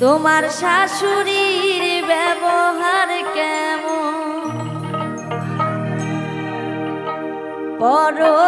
তোমার শাশুড়ির ব্যবহার কেমন? পরো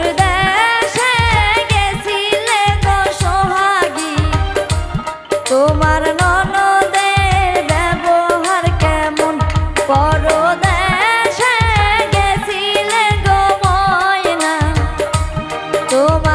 toma.